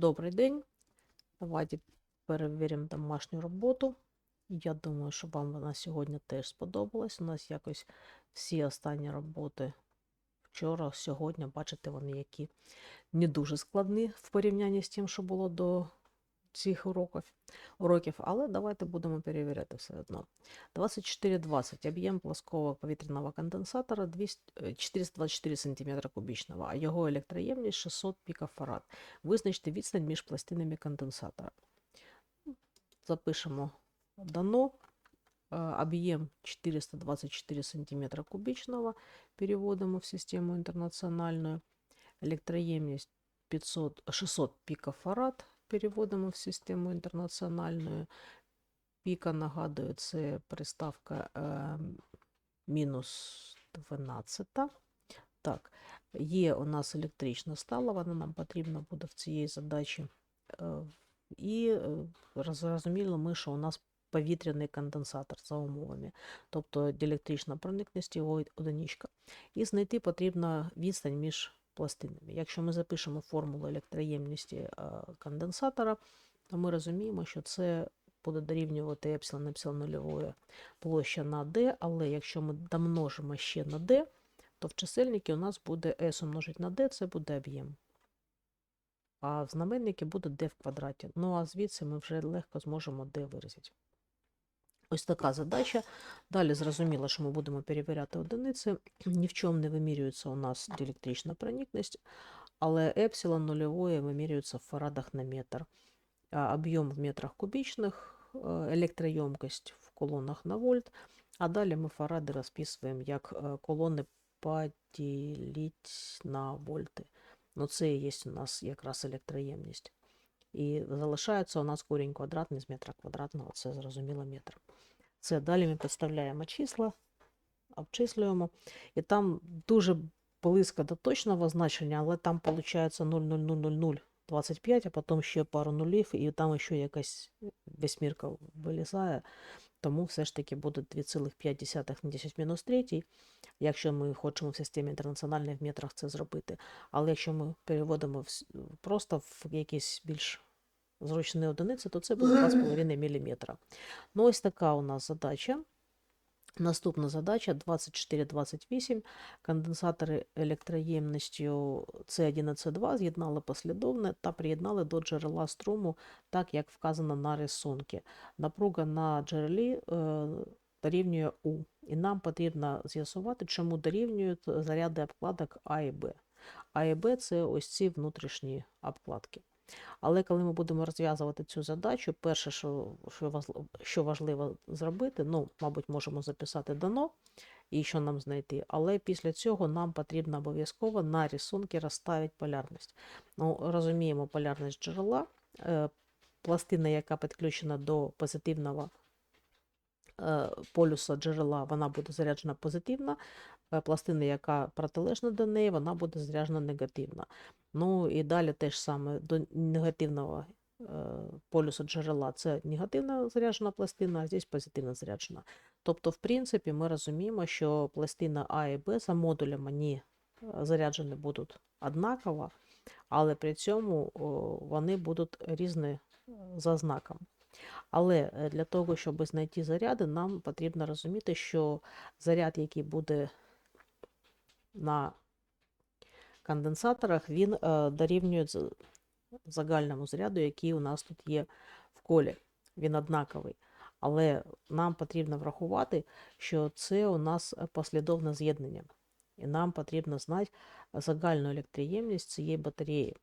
Добрий день. Давайте перевіримо домашню роботу. Я думаю, що вам вона сьогодні теж сподобалась. У нас якось всі останні роботи вчора, сьогодні, бачите, вони які не дуже складні в порівнянні з тим, що було до цих уроків, уроків. Але давайте будемо перевіряти все одно. 2420. Об'єм плоского повітряного конденсатора 200, е, 424 см кубічного, а його електроємність 600 пікофарад. Визначте відстань між пластинами конденсатора. Запишемо дано. Е, Об'єм 424 см кубічного. Переводимо в систему інтернаціональну. Електроємність 500, 600 пікофарад. Переводимо в систему інтернаціональну. Піка, нагадую, це приставка е, мінус 12. Так, є у нас електрична стала, вона нам потрібна буде в цій задачі. Е, і е, зрозуміло ми, що у нас повітряний конденсатор за умовами, тобто діелектрична проникність його одиничка. І знайти потрібно відстань між пластинами. Якщо ми запишемо формулу електроємності е, конденсатора, то ми розуміємо, що це буде дорівнювати епсилон епсилон нульової площа на d, але якщо ми домножимо ще на d, то в чисельнику у нас буде s умножить на d, це буде об'єм. А в знаменнику буде d в квадраті. Ну а звідси ми вже легко зможемо d виразити. Ось така задача. Далі зрозуміло, що ми будемо перевіряти одиниці. Ні в чому не вимірюється у нас діелектрична проникність, але епсилон нульової вимірюється в фарадах на метр. А Об'єм в метрах кубічних, е, електроємкость в колонах на вольт. А далі ми фаради розписуємо як е, колони поділіть на вольти. Ну, це і є у нас якраз електроємність. І залишається у нас корінь квадратний з метра квадратного, це зрозуміло метр. Це далі ми підставляємо числа, обчислюємо. І там дуже близько до точного значення, але там виходить 0,00025, а потім ще пару нулів, і там ще якась восьмірка вилізає. Тому все ж таки буде 2,5 на 10 мінус 3, якщо ми хочемо в системі інтернаціональної в метрах це зробити. Але якщо ми переводимо просто в якісь більш зручні одиниці, то це буде 2,5 мм. Ну, ось така у нас задача. Наступна задача 2428. Конденсатори електроємністю С1 і С2 з'єднали послідовно та приєднали до джерела струму, так як вказано на рисунку. Напруга на джерелі е, дорівнює У. І нам потрібно з'ясувати, чому дорівнюють заряди обкладок А і Б. А і Б це ось ці внутрішні обкладки. Але коли ми будемо розв'язувати цю задачу, перше, що що, важливо зробити, ну, мабуть, можемо записати дано і що нам знайти. Але після цього нам потрібно обов'язково на рисунки розставити полярність. Ну, розуміємо полярність джерела, е, пластина, яка підключена до позитивного полюса джерела, вона буде заряджена позитивно, е, пластина, яка протилежна до неї, вона буде заряджена негативно. Ну і далі теж саме до негативного е, полюсу джерела це негативно заряджена пластина, а здесь позитивно заряджена. Тобто, в принципі, ми розуміємо, що пластина А і Б за модулем вони е, заряджені будуть однаково, але при цьому вони будуть різні е, за знаком. Але е, для того, щоб знайти заряди, нам потрібно розуміти, що заряд, який буде на конденсаторах, він е, дорівнює загальному заряду, який у нас тут є в колі. Він однаковий. Але нам потрібно врахувати, що це у нас е, послідовне з'єднання. І нам потрібно знати загальну електроємність цієї батареї.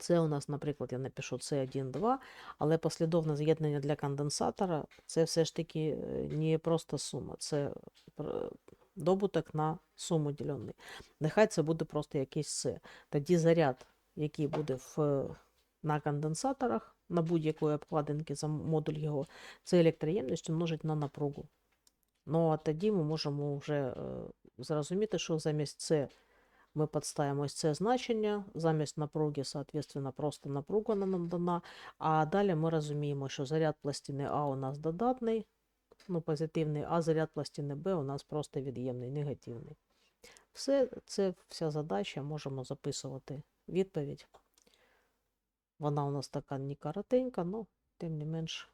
Це у нас, наприклад, я напишу С1, 2, але послідовне з'єднання для конденсатора це все ж таки е, не просто сума, це добуток на суму ділений. Нехай це буде просто якийсь С. Тоді заряд, який буде в, на конденсаторах, на будь-якої обкладинки за модуль його, це електроємність умножить на напругу. Ну а тоді ми можемо вже е, зрозуміти, що замість С ми підставимо ось це значення, замість напруги, соответственно, просто напруга нам дана. А далі ми розуміємо, що заряд пластини А у нас додатний, ну, позитивний, а заряд пластини Б у нас просто від'ємний, негативний. Все, це вся задача, можемо записувати відповідь. Вона у нас така не коротенька, але тим не менш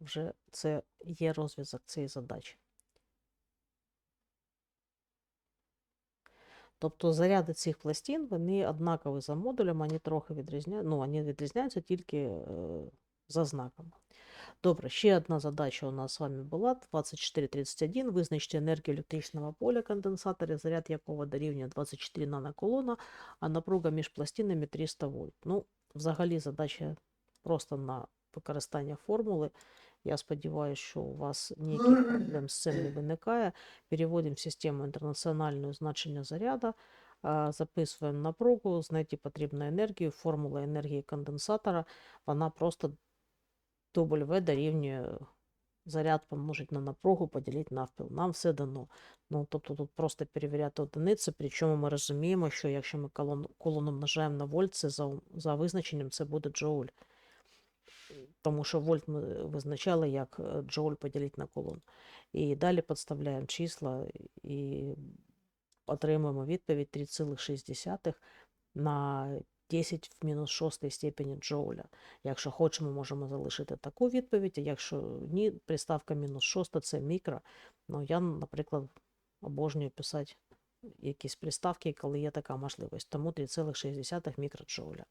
вже це є розв'язок цієї задачі. Тобто заряди цих пластин, вони однакові за модулем, вони трохи відрізняються, ну, вони відрізняються тільки е, за знаком. Добре, ще одна задача у нас з вами була 2431. Визначте енергію електричного поля конденсатора, заряд якого дорівнює 24 наноколона, а напруга між пластинами 300 вольт. Ну, взагалі задача просто на використання формули. Я сподіваюся, що у вас ніяких проблем з цим не виникає. Переводимо в систему інтернаціонального значення заряду, записуємо напругу, знайти потрібну енергію, формула енергії конденсатора, вона просто W дорівнює заряд помножить на напругу, поділити навпіл. Нам все дано. Ну, тобто тут просто перевіряти одиниці, причому ми розуміємо, що якщо ми колон, колон умножаємо на вольт, це за, за визначенням це буде джоуль. Тому що вольт ми визначали як е, джоуль поділити на колон. І далі підставляємо числа і отримуємо відповідь 3,6 на 10 в мінус 6 степені джоуля. Якщо хочемо, можемо залишити таку відповідь, а якщо ні, приставка мінус 6 це мікро. Ну, я, наприклад, обожнюю писати якісь приставки, коли є така можливість. Тому 3,6 мікроджоуля.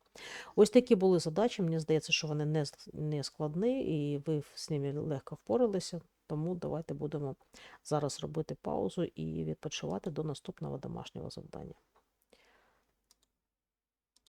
Ось такі були задачі. Мені здається, що вони не, не складні, і ви з ними легко впоралися. Тому давайте будемо зараз робити паузу і відпочивати до наступного домашнього завдання.